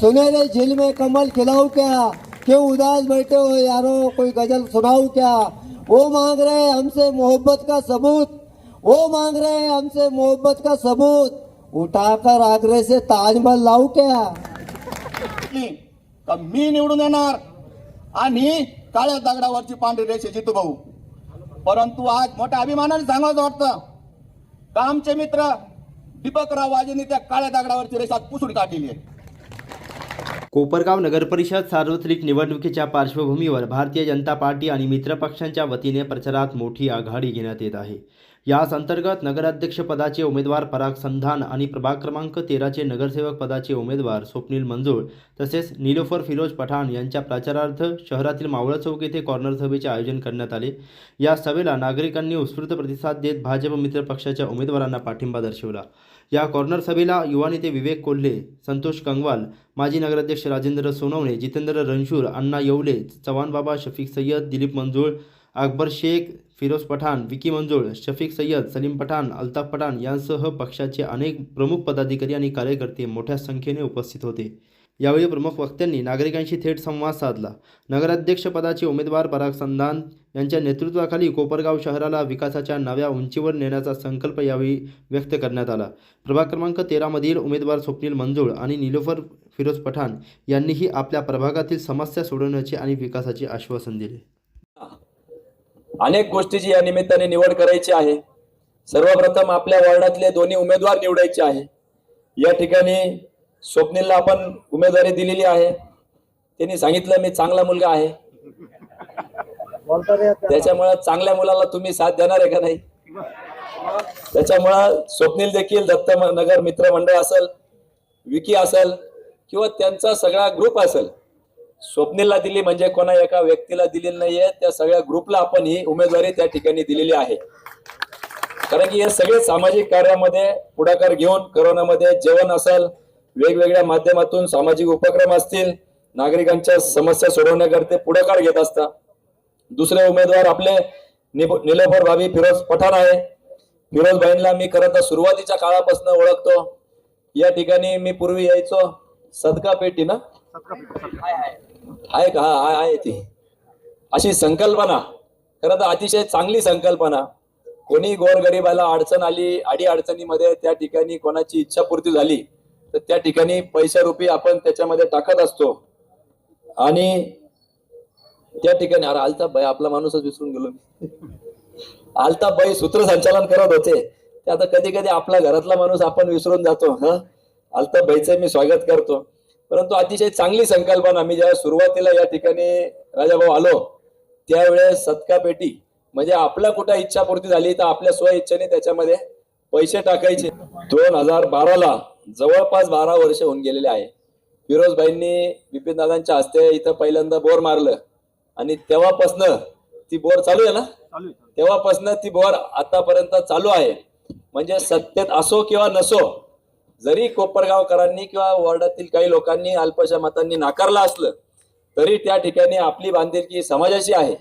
सुनेरे झील में कमल खिलाऊ क्या? क्यों उदास बैठे हो यारो? कोई गजल सुनाऊ क्या? वो मांग रहे हैं हमसे मोहब्बत का सबूत। वो मांग रहे हैं हमसे मोहब्बत का सबूत। उठाकर आगरे से ताजमहल लावू क्या? का मी निवडून येणार. आणि काळ्या दगडावरची पांढरी रेषे जितू भाऊ. परंतु आज मोठ्या अभिमानाने सांगायचं वाटतं. का आमचे मित्र दीपकराव वाजेंनी त्या काळ्या दगडावरची रेषा पुसून काढलेली आहे? कोपरगाव नगरपरिषद सार्वत्रिक निवडणुकीच्या पार्श्वभूमीवर भारतीय जनता पार्टी आणि मित्रपक्षांच्या वतीने प्रचारात मोठी आघाडी घेण्यात येत आहे. याच अंतर्गत नगराध्यक्षपदाचे उमेदवार पराग संधान आणि प्रभाग क्रमांक तेराचे नगरसेवक पदाचे उमेदवार स्वप्नील मंजूळ तसेच निलोफर फिरोज पठाण यांच्या प्रचारार्थ शहरातील मावळ चौक येथे कॉर्नर सभेचे आयोजन करण्यात आले. या सभेला नागरिकांनी उत्स्फूर्त प्रतिसाद देत भाजप मित्र पक्षाच्या उमेदवारांना पाठिंबा दर्शवला. या कॉर्नर सभेला युवा नेते विवेक कोल्हे संतोष कंगवाल माजी नगराध्यक्ष राजेंद्र सोनवणे जितेंद्र रणशूर अण्णा येवले चव्हाण बाबा शफीक सय्यद दिलीप मंजूळ अकबर शेख फिरोज पठाण विकी मंजूळ शफीक सय्यद सलीम पठाण अल्ताफ पठाण यांसह पक्षाचे अनेक प्रमुख पदाधिकारी आणि कार्यकर्ते मोठ्या संख्येने उपस्थित होते. यावेळी प्रमुख वक्त्यांनी नागरिकांशी थेट संवाद साधला. नगराध्यक्षपदाचे उमेदवार पराग संधान यांच्या नेतृत्वाखाली कोपरगाव शहराला विकासाच्या नव्या उंचीवर नेण्याचा संकल्प यावेळी व्यक्त करण्यात आला. प्रभाग क्रमांक तेरामधील उमेदवार स्वप्नील मंजूळ आणि निलोफर फिरोज पठाण यांनीही आपल्या प्रभागातील समस्या सोडवण्याचे आणि विकासाचे आश्वासन दिले. अनेक गोष्टीची या निमित्ताने निवड करायची आहे. सर्वप्रथम आपल्या वॉर्डातले दोन्ही उमेदवार निवडायचे आहे. या ठिकाणी स्वप्नीलला आपण उमेदवारी दिलेली आहे. त्यांनी सांगितलं मी चांगला मुलगा आहे. त्याच्यामुळं चांगल्या मुलाला तुम्ही साथ देणार आहे का नाही? त्याच्यामुळं स्वप्नील देखील दत्त नगर मित्र मंडळ असेल विकी असेल किंवा त्यांचा सगळा ग्रुप असेल स्वप्नीलला दिली म्हणजे कोणा एका व्यक्तीला दिलेली नाहीये. त्या सगळ्या ग्रुपला आपण ही उमेदवारी त्या ठिकाणी दिलेली आहे. कारण की हे सगळे सामाजिक कार्यामध्ये पुढाकार घेऊन करोनामध्ये जेवण असेल वेगवेगळ्या माध्यमातून सामाजिक उपक्रम असतील नागरिकांच्या समस्या सोडवण्याकरते पुढाकार घेत असता. दुसरे उमेदवार आपले निलोफर भाभी फिरोज पठाण आहे. फिरोज भाईंना मी खरं तर सुरुवातीच्या काळापासून ओळखतो. या ठिकाणी मी पूर्वी यायचो. सदका पेटी ना? आहे का? हा आहे- ती. अशी संकल्पना. खरं तर अतिशय चांगली संकल्पना. कोणी गोरगरीबाला अडचण आली आडी अडचणीमध्ये त्या ठिकाणी कोणाची इच्छापूर्ती झाली तर त्या ठिकाणी पैशारूपी आपण त्याच्यामध्ये टाकत असतो. आणि त्या ठिकाणी अरे आलता बाई आपला माणूसच विसरून गेलो मी. आलता बाई सूत्रसंचालन करत होते. ते आता कधी कधी आपला घरातला माणूस आपण विसरून जातो ह? आलता बाईचं मी स्वागत करतो. परंतु अतिशय चांगली संकल्पना मी ज्या सुरुवातीला या ठिकाणी राजाभाऊ आलो त्यावेळेस सत्का पेटी म्हणजे आपल्या कुठं इच्छापूर्ती झाली तर आपल्या स्व इच्छेने त्याच्यामध्ये पैसे टाकायचे. दोन हजार बाराला जवळपास बारा वर्ष होऊन गेलेले आहे. फिरोज भाईंनी विपिन दादांच्या हस्ते इथं पहिल्यांदा बोर मारलं. आणि तेव्हापासनं ती बोर चालू आहे ना? तेव्हापासनं ती बोर आतापर्यंत चालू आहे. म्हणजे सत्तेत असो किंवा नसो जरी कोपरगावकरांनी किंवा वॉर्डातील काही लोकांनी अल्पशा मतांनी नाकारलं असलं तरी त्या ठिकाणी आपली बांधिलकी समाजाची आहे.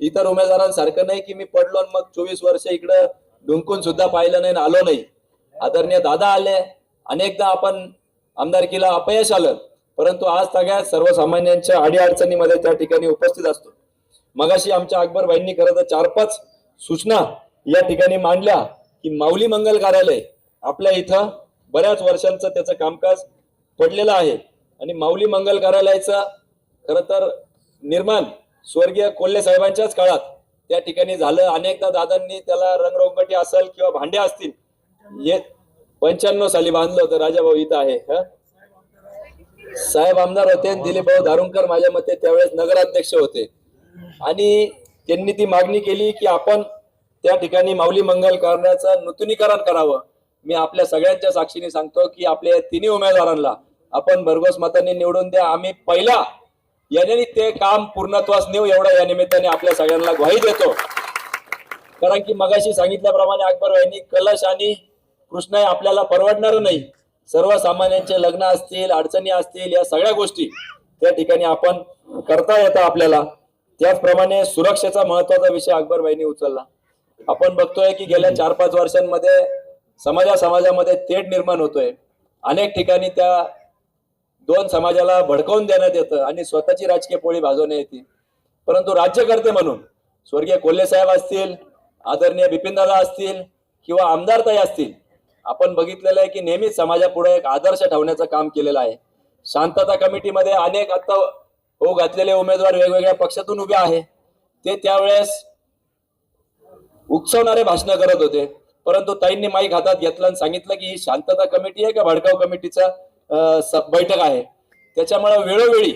इतर उमेदवारांसारखं नाही की मी पडलो मग चोवीस वर्ष इकडं डुंकून सुद्धा पाहिलं नाही आलो नाही. आदरणीय दादा आले. अनेकदा आपण आमदारकीला अपयश आलं परंतु आज सगळ्या सर्वसामान्यांच्या अडीअडचणीमध्ये त्या ठिकाणी उपस्थित असतो. मगाशी आमच्या अकबरबाईंनी खरं तर चार पाच सूचना या ठिकाणी मांडल्या की माऊली मंगल कार्यालय आपल्या इथं बऱ्याच वर्षांचं त्याचं कामकाज पडलेलं आहे. आणि माऊली मंगल कार्यालयाचं खरं तर निर्माण स्वर्गीय कोल्हे साहेबांच्याच काळात त्या ठिकाणी झालं. अनेकदा दादांनी त्याला रंगरोंगटी असेल किंवा भांड्या असतील हे पंच्याण्णव साली बांधलं होतं राजाभाऊ इथं आहे साहेब आमदार होते दिलीप भाऊ दारुणकर माझ्या मते त्यावेळेस नगराध्यक्ष होते. आणि त्यांनी ती मागणी केली की आपण त्या ठिकाणी माऊली मंगल करण्याचं नूतनीकरण करावं. मी आपल्या सगळ्यांच्या साक्षीने सांगतो की आपल्या तिन्ही उमेदवारांना आपण भरघोस मतांनी निवडून द्या. आम्ही पहिला याने ते काम पूर्णत्वास नेऊ एवढा या निमित्ताने आपल्या सगळ्यांना ग्वाही देतो. कारण की मगाशी सांगितल्याप्रमाणे अकबर यांनी कलश आणि कृष्ण आपल्याला परवडणार नाही. सर्वसामान्यांचे लग्न असतील अडचणी असतील या सगळ्या गोष्टी त्या ठिकाणी आपण करता येतं आपल्याला. त्याचप्रमाणे सुरक्षेचा महत्त्वाचा विषय अकबरबाईंनी उचलला. आपण बघतोय की गेल्या चार पाच वर्षांमध्ये समाजा समाजामध्ये तेढ निर्माण होतोय. अनेक ठिकाणी त्या दोन समाजाला भडकवून देण्यात येतं आणि स्वतःची राजकीय पोळी भाजवण्यात येते. परंतु राज्यकर्ते म्हणून स्वर्गीय कोल्हे साहेब असतील आदरणीय बिपिन दादा असतील किंवा आमदारताई असतील आपण बघितलेलं आहे की नेहमीच समाजापुढे एक आदर्श ठेवण्याचं काम केलेलं आहे. शांतता कमिटीमध्ये अनेक आता हो घातलेले उमेदवार वेगवेगळ्या पक्षातून उभे आहे. ते त्यावेळेस उकसवणारे भाषण करत होते. परंतु ताईंनी माईक हातात घेतलं आणि सांगितलं की ही शांतता कमिटी आहे का भडकाव कमिटीचा बैठक आहे. त्याच्यामुळे वेळोवेळी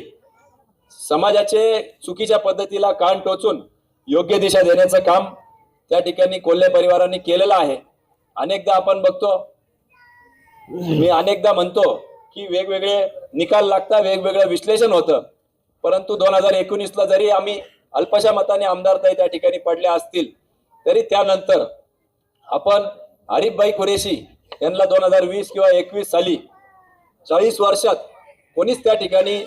समाजाचे चुकीच्या पद्धतीला कान टोचून योग्य दिशा देण्याचं काम त्या ठिकाणी कोल्हे परिवारांनी केलेलं आहे. अनेकदा आपण बघतो मी अनेकदा म्हणतो की वेगवेगळे निकाल लागतात वेगवेगळं विश्लेषण होतं. परंतु दोन हजार एकोणीस ला जरी आम्ही अल्पशा मताने आमदारताई त्या ठिकाणी पडल्या असतील तरी त्यानंतर आपण आरिफबाई कुरेशी यांना दोन हजार वीस किंवा एकवीस साली चाळीस वर्षात कोणीच त्या ठिकाणी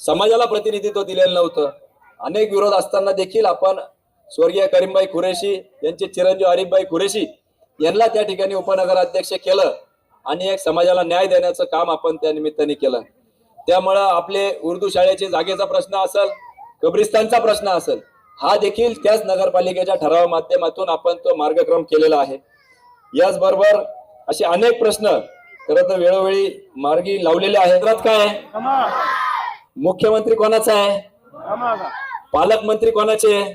समाजाला प्रतिनिधित्व दिलेलं नव्हतं. अनेक विरोध असताना देखील आपण स्वर्गीय करीमबाई कुरेशी यांचे चिरंजीव आरिफबाई कुरेशी यांना त्या ठिकाणी उपनगराध्यक्ष केलं आणि एक समाजाला न्याय देण्याचं काम आपण त्या निमित्ताने केलं. त्यामुळं आपले उर्दू शाळेचे जागेचा प्रश्न असेल कब्रिस्तानचा प्रश्न असेल हा देखील त्याच नगरपालिकेच्या ठरावा माध्यमातून आपण तो मार्गक्रम केलेला आहे. याचबरोबर असे अनेक प्रश्न खरं तर वेळोवेळी मार्गी लावलेले आहेत. काय? मुख्यमंत्री कोणाचा आहे? पालकमंत्री कोणाचे आहे?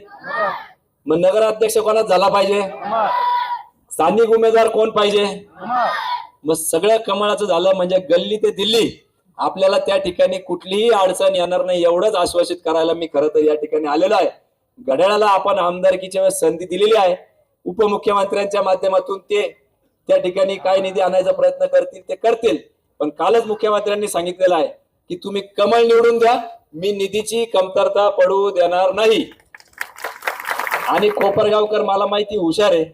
मग नगराध्यक्ष कोणाच झाला पाहिजे? स्थानिक उमेदवार कोण पाहिजे? मग सगळ्या कमळाचं झालं म्हणजे गल्ली ते दिल्ली. आपल्याला त्या ठिकाणी कुठलीही अडचण येणार नाही एवढंच आश्वासित करायला मी खरं तर या ठिकाणी आलेलो आहे. घड्याळाला आपण आमदारकीच्या वेळेस संधी दिलेली आहे. उपमुख्यमंत्र्यांच्या माध्यमातून ते त्या ठिकाणी काय निधी आणायचा प्रयत्न करतील ते करतील. पण कालच मुख्यमंत्र्यांनी सांगितलेलं आहे की तुम्ही कमळ निवडून द्या मी निधीची कमतरता पडू देणार नाही. आणि कोपरगावकर मला माहिती हुशार आहे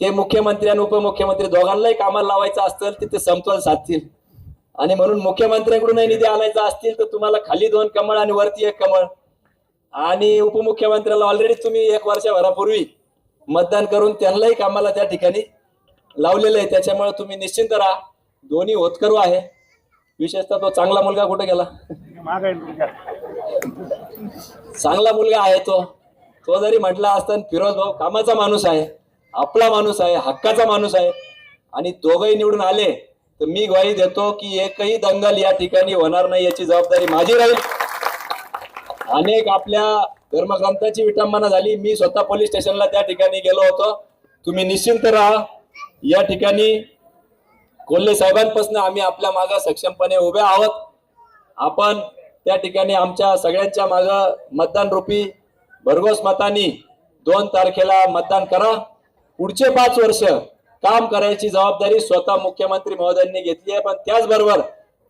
ते मुख्यमंत्री आणि उपमुख्यमंत्री दोघांनाही कामाला लावायचं असतं तिथे समतोल साधतील. आणि म्हणून मुख्यमंत्र्यांकडूनही निधी आणायचा असतील तर तुम्हाला खाली दोन कमळ आणि वरती एक कमळ. आणि उपमुख्यमंत्र्याला ऑलरेडी तुम्ही एक वर्षभरापूर्वी मतदान करून त्यांनाही कामाला त्या ठिकाणी लावलेलं आहे. त्याच्यामुळे तुम्ही निश्चिंत राहा. दोन्ही होतकरू आहे. विशेषतः तो चांगला मुलगा कुठे गेला? चांगला मुलगा आहे तो. तो जरी म्हटला असता फिरोज भाऊ कामाचा माणूस आहे. आपला माणूस आहे हक्काचा माणूस आहे. आणि दोघही निवडून आले तर मी ग्वाही देतो की एकही दंगल या ठिकाणी होणार नाही याची जबाबदारी माझी राहील. अनेक आपल्या धर्मग्रंथाची विटंबना झाली. मी स्वतः पोलीस स्टेशनला त्या ठिकाणी गेलो होतो. तुम्ही निश्चिंत राहा. या ठिकाणी कोल्हे साहेबांपासून आम्ही आपल्या मागे सक्षमपणे उभे आहोत. आपण त्या ठिकाणी आमच्या सगळ्यांच्या माग मतदान रूपी भरघोस मतांनी दोन तारखेला मतदान करा. पुढचे पाच वर्ष काम करायची जबाबदारी स्वतः मुख्यमंत्री महोदयांनी घेतली आहे. पण त्याचबरोबर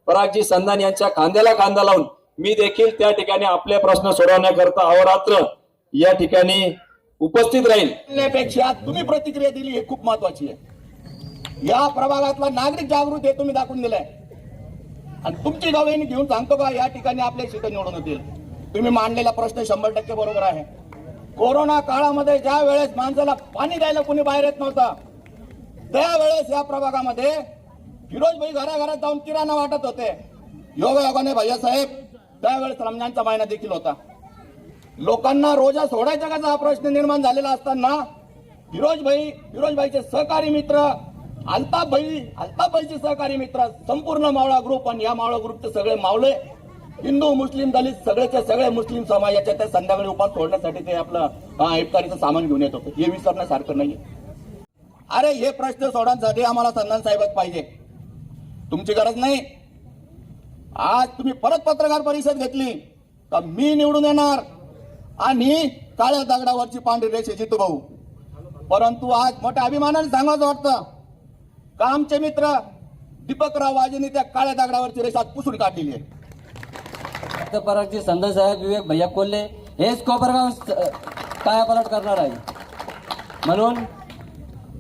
परागजी संधान यांच्या खांद्याला खांदा लावून मी देखील त्या ठिकाणी आपले प्रश्न सोडवण्याकरता अहोरात्र या ठिकाणी उपस्थित राहील पेक्षा तुम्ही प्रतिक्रिया दिली हे खूप महत्वाची आहे. या प्रभागातला नागरिक जागृत हे तुम्ही दाखवून दिलाय. आणि तुमची गावेनी घेऊन सांगतो का या ठिकाणी आपले सीट निवडून येतील. तुम्ही मांडलेला प्रश्न शंभर टक्के बरोबर आहे. कोरोना काळामध्ये ज्या वेळेस माणसाला पाणी द्यायला कोणी बाहेर येत नव्हता त्यावेळेस या प्रभागामध्ये फिरोज भाई घराघरात जाऊन किराणा वाटत होते. योगायोगाने भैया साहेब त्यावेळेस रमजानचा महिना देखील होता. लोकांना रोजा सोडायचा का हा प्रश्न निर्माण झालेला असताना फिरोज भाई फिरोज भाईचे सहकारी मित्र अल्ताफ भाई अल्ताफ भाईचे सहकारी मित्र संपूर्ण मावळा ग्रुप आणि या मावळा ग्रुपचे सगळे मावळे हिंदू मुस्लिम दलित सगळेचे सगळे मुस्लिम समाजाच्या त्या संध्याकाळी उपास सोडण्यासाठी ते आपलं अं, इफ्तारीचं सामान घेऊन येत होते. हे विसरण्यासारखं नाहीये. अरे हे प्रश्न सोडण्यासाठी आम्हाला संधान साहेबच पाहिजे. तुमची गरज नाही. आज तुम्ही परत पत्रकार परिषद घेतली तर मी निवडून येणार आणि काळ्या दगडावरची पांढरी रेषे जितू भाऊ. परंतु आज मोठ्या अभिमानाने सांगायचं वाटतं का आमचे मित्र दीपकराव वाजेंनी त्या काळ्या दगडावरची रेषा आज पुसून काढलेली आहे? फक्त परागजी साहेब विवेक भैया कोल्हे हेच कोपरगाव स- कायापालट करणार आहे. म्हणून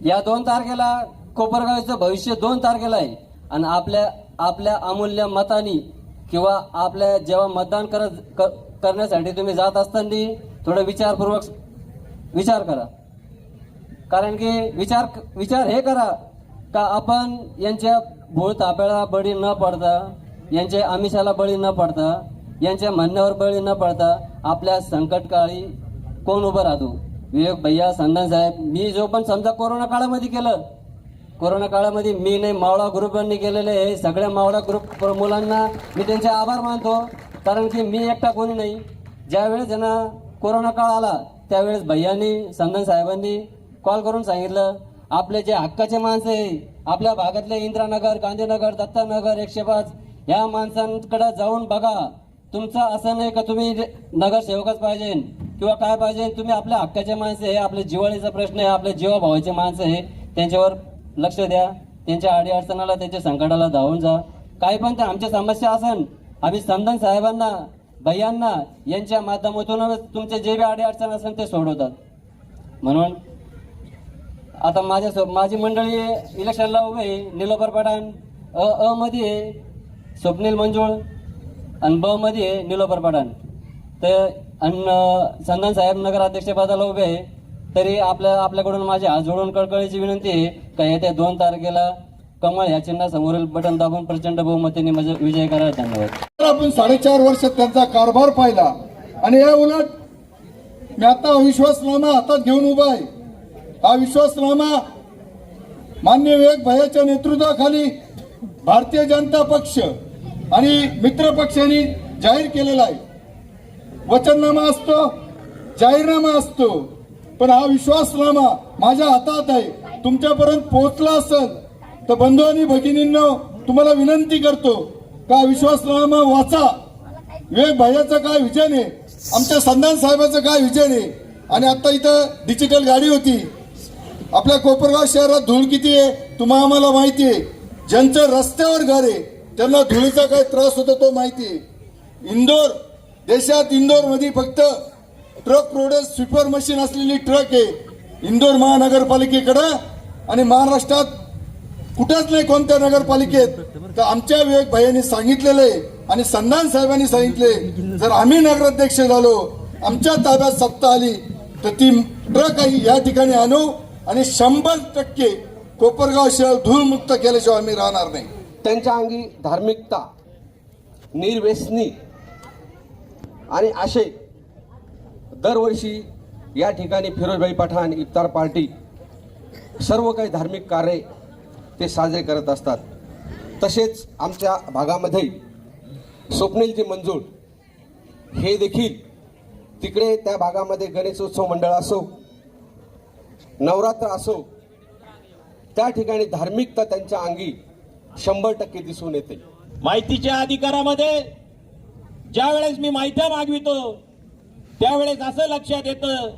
या दोन तारखेला कोपरगावचं भविष्य दोन तारखेला आहे. आणि आपल्या आपल्या अमूल्य मतानी किंवा आपल्या जेव्हा मतदान करत करण्यासाठी तुम्ही जात असताना थोडं विचारपूर्वक विचार करा. कारण की विचार विचार हे करा का आपण यांच्या भोळ ताप्याला बळी न पडता यांच्या आमिषाला बळी न पडता यांच्या म्हणण्यावर बळी न पडता आपल्या संकटकाळी कोण उभं राहतो? विवेक भैया संधान साहेब मी जो पण समजा कोरोना काळामध्ये केलं कोरोना काळामध्ये मी नाही मावळा ग्रुपांनी केलेले हे सगळ्या मावळा ग्रुप मुलांना मी त्यांचे आभार मानतो. कारण की मी एकटा कोणी नाही. ज्यावेळेस ज्यांना कोरोना काळ आला त्यावेळेस भैयांनी संदन साहेबांनी कॉल करून सांगितलं आपले जे हक्काचे माणसं आहे आपल्या भागातले इंद्रानगर गांधीनगर दत्तानगर एकशे पाच या माणसांकडे जाऊन बघा. तुमचं असं नाही का तुम्ही नगरसेवकच पाहिजे किंवा काय पाहिजे तुम्ही आपल्या हक्काचे माणसं आहे आपल्या जिवाळीचा प्रश्न आहे आपल्या जीवाभावाचे माणसं आहे त्यांच्यावर लक्ष द्या. त्यांच्या अडीअडचणाला त्यांच्या संकटाला धावून जा. काही पण ते आमच्या समस्या असन आम्ही समधन साहेबांना भैयांना यांच्या माध्यमातूनच तुमचे जे बी अडीअडचण असेल ते सोडवतात. म्हणून आता माझ्या माझी मंडळी इलेक्शनला उभे आहे निलोफर पठाण अ अ मध्ये आहे स्वप्नील मंजुळ आणि निलोफर पठाण. तर आणि चंदन साहेब नगराध्यक्षपदाला उभे आहे. तरी आपल्या आपल्याकडून माझ्या हात जोडून कळकळीची विनंती आहे का येत्या दोन तारखेला कमळ ह्या चिन्हासमोरील बटन दाबून प्रचंड बहुमतीने विजय करा धन्यवाद तर आपण साडेचार वर्ष त्यांचा कारभार पाहिला. आणि या उलट मी आता अविश्वासनामा हातात घेऊन उभा आहे. हा विश्वासनामा मान्य विवेक भयाच्या नेतृत्वाखाली भारतीय जनता पक्ष आणि मित्र पक्षांनी जाहीर केलेला आहे. वचननामा असतो जाहीरनामा असतो. पण हा विश्वासनामा माझ्या हातात आहे. तुमच्यापर्यंत पोहोचला असेल तर बंधू आणि भगिनींनो तुम्हाला विनंती करतो का विश्वासनामा वाचा. विवेक भाईचं काय विजन आहे? आमच्या संधान साहेबाचं काय विजन आहे? आणि आता इथं डिजिटल गाडी होती. आपल्या कोपरगाव शहरात धूळ किती आहे? तुम्हाला आम्हाला माहिती आहे. ज्यांचं रस्त्यावर घर आहे त्यांना धुळीचा काय त्रास होतो तो माहिती. आहे इंदोर देशात इंदोरमध्ये फक्त ट्रक प्रोडक्ट स्वीपर मशीन असलेली ट्रक आहे. इंदोर महानगरपालिकेकडं आणि महाराष्ट्रात कुठंच नाही कोणत्या नगरपालिकेत. तर आमच्या विवेक भाईयांनी सांगितलेलं आहे आणि संधान साहेबांनी सांगितले जर आम्ही नगराध्यक्ष झालो आमच्या ताब्यात सत्ता आली तर ती ट्रक आहे या ठिकाणी आणू आणि शंभर टक्के कोपरगाव शहर धूळमुक्त केल्याशिवाय आम्ही राहणार नाही. त्यांच्या अंगी धार्मिकता निर्व्यसनी आणि असे दरवर्षी या ठिकाणी फिरोजभाई पठाण इफ्तार पार्टी सर्व काही धार्मिक कार्य ते साजरे करत असतात. तसेच आमच्या भागामध्ये स्वप्नीलजी मंजूळ हे देखील तिकडे त्या भागामध्ये गणेशोत्सव मंडळ असो नवरात्र असो त्या ठिकाणी धार्मिकता त्यांच्या अंगी शंभर टक्के दिसून येते. माहितीच्या अधिकारामध्ये ज्या वेळेस मी माहित्या मागवितो त्यावेळेस असं लक्षात येतं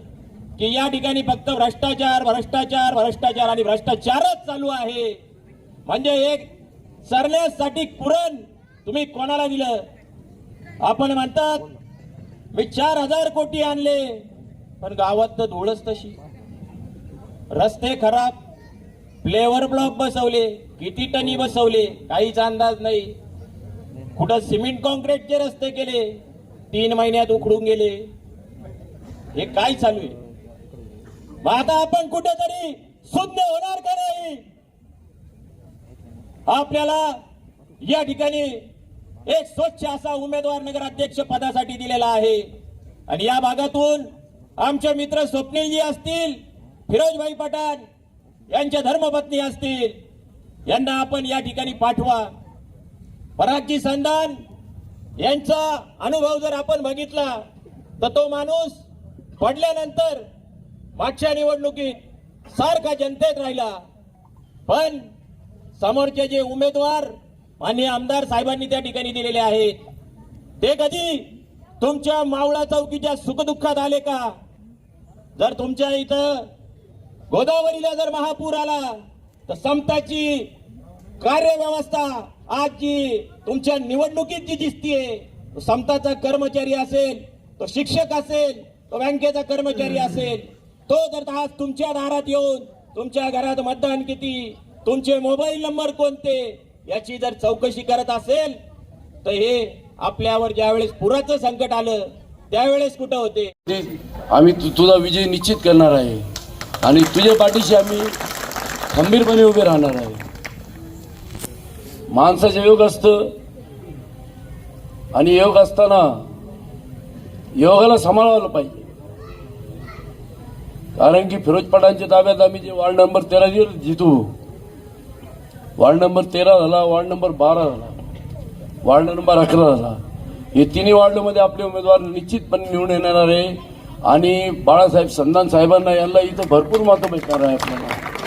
की या ठिकाणी फक्त भ्रष्टाचार भ्रष्टाचार भ्रष्टाचार आणि भ्रष्टाचारच चालू आहे. म्हणजे एक सरण्यासाठी पुरण तुम्ही कोणाला दिलं? आपण म्हणतात मी चार हजार कोटी आणले पण गावात तर धूळच तशी. रस्ते खराब फ्लेवर ब्लॉक बसवले किती टनी बसवले काहीच अंदाज नाही. कुठं सिमेंट कॉन्क्रीटचे रस्ते केले तीन महिन्यात उखडून गेले. हे काय चालू आहे? मग आता आपण कुठेतरी शुद्ध होणार का नाही? आपल्याला या ठिकाणी एक स्वच्छ असा उमेदवार नगराध्यक्ष पदासाठी दिलेला आहे. आणि या भागातून आमचे मित्र स्वप्नीलजी असतील फिरोजभाई पठाण यांच्या धर्मपत्नी असतील यांना आपण या ठिकाणी पाठवा. परागजी संधान यांचा अनुभव जर आपण बघितला तर तो माणूस पडल्यानंतर मागच्या निवडणुकीत सारखा जनतेत राहिला. पण समोरचे जे उमेदवार माननीय आमदार साहेबांनी त्या ठिकाणी दिलेले आहेत ते कधी तुमच्या मावळा चौकीच्या सुखदुःखात आले का? जर तुमच्या इथं गोदावरीला जर महापूर आला तर समताची कार्यव्यवस्था आज जी तुमच्या निवडणुकीत जी दिसतीये समताचा कर्मचारी असेल तो शिक्षक असेल तो बँकेचा कर्मचारी असेल तो जर आज तुमच्या दारात येऊन तुमच्या घरात मतदान किती तुमचे मोबाईल नंबर कोणते याची जर चौकशी करत असेल तर हे आपल्यावर ज्यावेळेस पुराचं संकट आलं त्यावेळेस कुठं होते? आम्ही तुझा विजय निश्चित करणार आहे. आणि तुझ्या पाठीशी आम्ही खंबीरपणे उभे राहणार आहे. माणसाचं योग असतं. आणि योग असताना योगाला सांभाळायला पाहिजे. कारण की फिरोज पटांच्या ताब्यात आम्ही जे वार्ड नंबर तेरा दिवस जितू वार्ड नंबर तेरा झाला वार्ड नंबर बारा झाला वार्ड नंबर अकरा झाला. हे तिन्ही वार्डमध्ये आपले उमेदवार निश्चितपणे निवडून येणार आहे. आणि बाळासाहेब संधान साहेबांना यांना इथं भरपूर मतं भेटणार आहे आपल्याला.